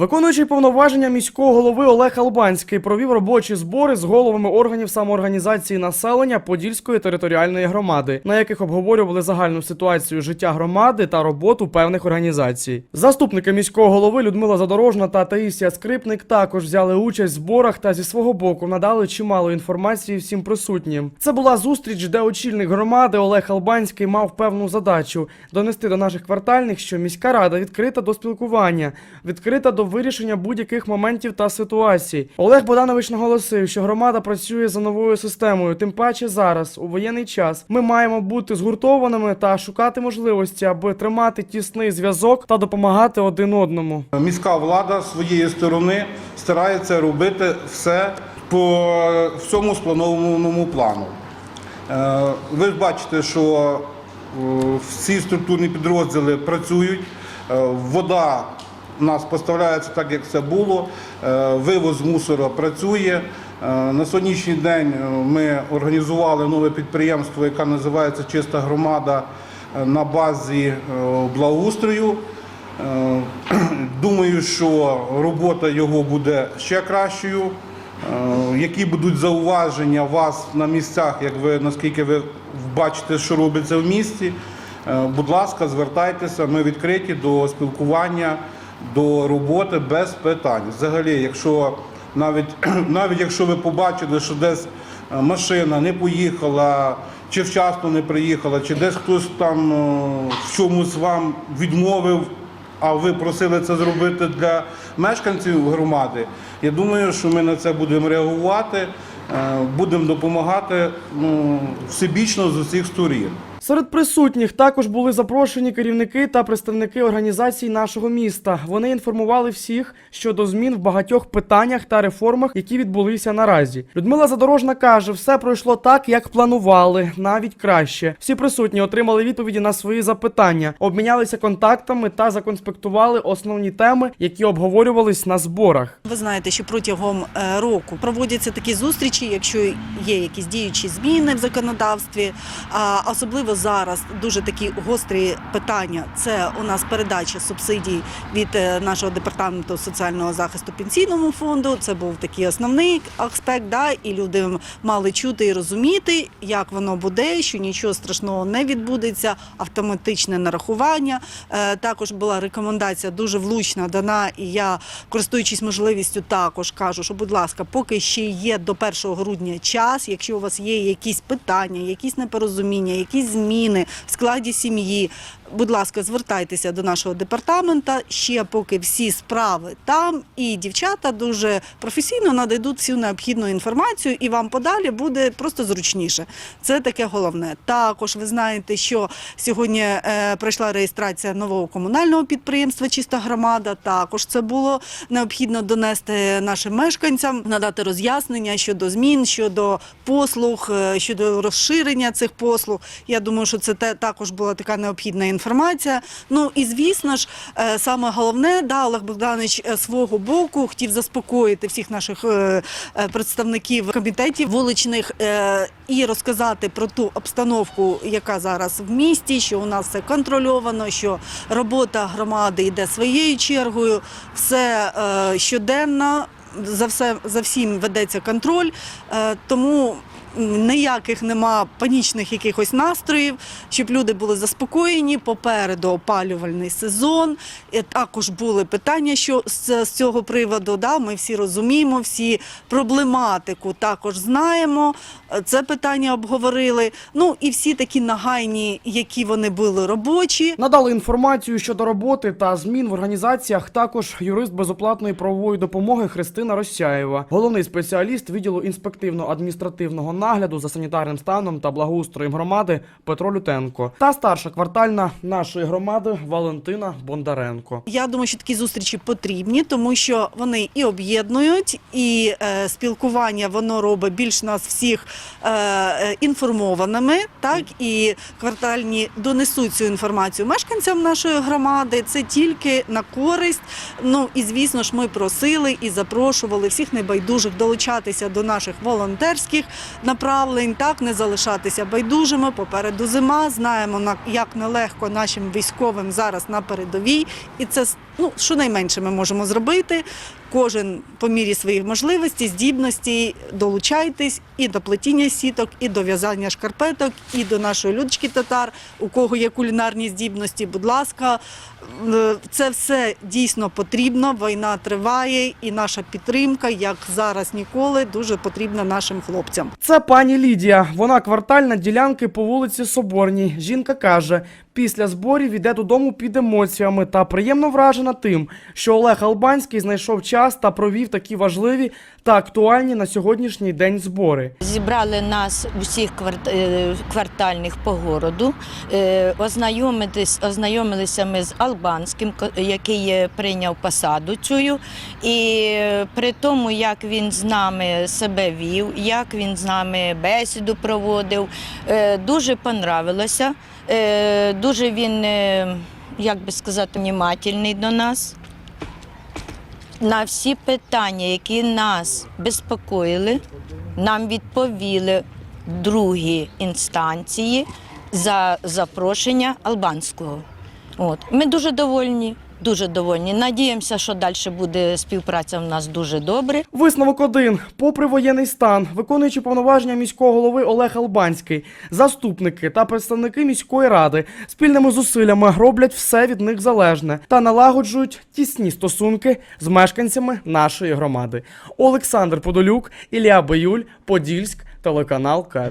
Виконуючий повноваження міського голови Олег Албанський провів робочі збори з головами органів самоорганізації населення Подільської територіальної громади, на яких обговорювали загальну ситуацію життя громади та роботу певних організацій. Заступники міського голови Людмила Задорожна та Таїсія Скрипник також взяли участь в зборах та зі свого боку надали чимало інформації всім присутнім. Це була зустріч, де очільник громади Олег Албанський мав певну задачу донести до наших квартальних, що міська рада відкрита до спілкування, відкрита до вирішення будь-яких моментів та ситуацій. Олег Богданович наголосив, що громада працює за новою системою, тим паче зараз, у воєнний час. Ми маємо бути згуртованими та шукати можливості, аби тримати тісний зв'язок та допомагати один одному. Міська влада своєї сторони старається робити все по всьому спланованому плану. Е, Ви ж бачите, що е, всі структурні підрозділи працюють, Е, вода у нас поставляється так, як це було, Е, вивоз мусора працює. Е, На сьогоднішній день е, ми організували нове підприємство, яке називається Чиста громада на базі благоустрою. Думаю, що робота його буде ще кращою. Які будуть зауваження вас на місцях, як ви наскільки ви бачите, що робиться в місті, будь ласка, звертайтеся, ми відкриті до спілкування, до роботи без питань. Взагалі, якщо навіть, навіть якщо ви побачили, що десь е, машина не поїхала, чи вчасно не приїхала, чи десь хтось там е, в чомусь вам відмовив, а ви просили це зробити для мешканців громади. Я думаю, що ми на це будемо реагувати, е, будемо допомагати ну, всебічно з усіх сторін. Серед присутніх також були запрошені керівники та представники організацій нашого міста. Вони інформували всіх щодо змін в багатьох питаннях та реформах, які відбулися наразі. Людмила Задорожна каже, все пройшло так, як планували, навіть краще. Всі присутні отримали відповіді на свої запитання, обмінялися контактами та законспектували основні теми, які обговорювались на зборах. Ви знаєте, що протягом е, року проводяться такі зустрічі, якщо є якісь діючі зміни в законодавстві. Особливо зараз дуже такі гострі питання. Це у нас передача субсидій від е, нашого департаменту соціального захисту пенсійному фонду. Це був такий основний аспект. Да, і люди мали чути і розуміти, як воно буде, що нічого страшного не відбудеться. Автоматичне нарахування. Е, Також була рекомендація дуже влучна дана, і я, користуючись можливістю, також кажу, що, будь ласка, поки ще є до 1 грудня час, якщо у вас є якісь питання, якісь непорозуміння, якісь зміни в складі сім'ї, будь ласка, звертайтеся до нашого департамента. Ще поки всі справи там, і дівчата дуже професійно нададуть всю необхідну інформацію, і вам подалі буде просто зручніше. Це таке головне. Також ви знаєте, що сьогодні е, пройшла реєстрація нового комунального підприємства Чиста громада. Також це було необхідно донести нашим мешканцям, надати роз'яснення щодо змін, щодо послуг, е, щодо розширення цих послуг. Я думаю, що це те- також була така необхідна інформація. Ну і звісно ж, е, саме головне, да, Олег Богданович е, свого боку хотів заспокоїти всіх наших е, представників комітетів вуличних і розказати про ту обстановку, яка зараз в місті, що у нас все контрольовано, що робота громади йде своєю чергою, все щоденно. За все за всім ведеться контроль, тому ніяких нема панічних якихось настроїв, щоб люди були заспокоєні. Попереду опалювальний сезон. І також були питання, що з, цього приводу. Да, ми всі розуміємо, всі проблематику також знаємо. Це питання обговорили. Ну і всі такі нагайні, які вони були робочі. Надали інформацію щодо роботи та змін в організаціях. Також юрист безоплатної правової допомоги Христина Росяєва, головний спеціаліст відділу інспективно-адміністративного нагляду за санітарним станом та благоустроєм громади Петро Лютенко та старша квартальна нашої громади Валентина Бондаренко. Я думаю, що такі зустрічі потрібні, тому що вони і об'єднують, і е, спілкування воно робить більш нас всіх е, е, інформованими. Так і квартальні донесуть цю інформацію мешканцям нашої громади. Це тільки на користь. Ну і звісно ж, ми просили і запрошували всіх небайдужих долучатися до наших волонтерських направлень, так не залишатися байдужими. Попереду зима. Знаємо на як нелегко нашим військовим зараз на передовій, і це Ну, що найменше ми можемо зробити. Кожен по мірі своїх можливостей, здібностей долучайтесь і до плетіння сіток, і до в'язання шкарпеток, і до нашої людочки татар. У кого є кулінарні здібності, будь ласка, Е, це все дійсно потрібно. Війна триває, і наша підтримка, як зараз ніколи, дуже потрібна нашим хлопцям. Це пані Лідія. Вона квартальна ділянки по вулиці Соборній. Жінка каже, після зборів іде додому під емоціями та приємно вражена тим, що Олег Албанський знайшов час та провів такі важливі та актуальні на сьогоднішній день збори. Зібрали нас усіх е, квартальних по городу. Е, ознайомилися ми з Албанським, який прийняв посаду цю. І при тому, як він з нами себе вів, як він з нами бесіду проводив, е, дуже понравилося. Дуже він, е, як би сказати, внімательний до нас. На всі питання, які нас безпокоїли, нам відповіли другі інстанції за запрошення албанського. От. Ми дуже довольні, дуже довольні. Надіємося, що далі буде співпраця в нас дуже добре. Висновок один. Попри воєнний стан, виконуючи повноваження міського голови Олег Албанський, заступники та представники міської ради спільними зусиллями роблять все від них залежне та налагоджують тісні стосунки з мешканцями нашої громади. Олександр Подолюк, Ілля Биюль, Подільськ, телеканал КЕТ.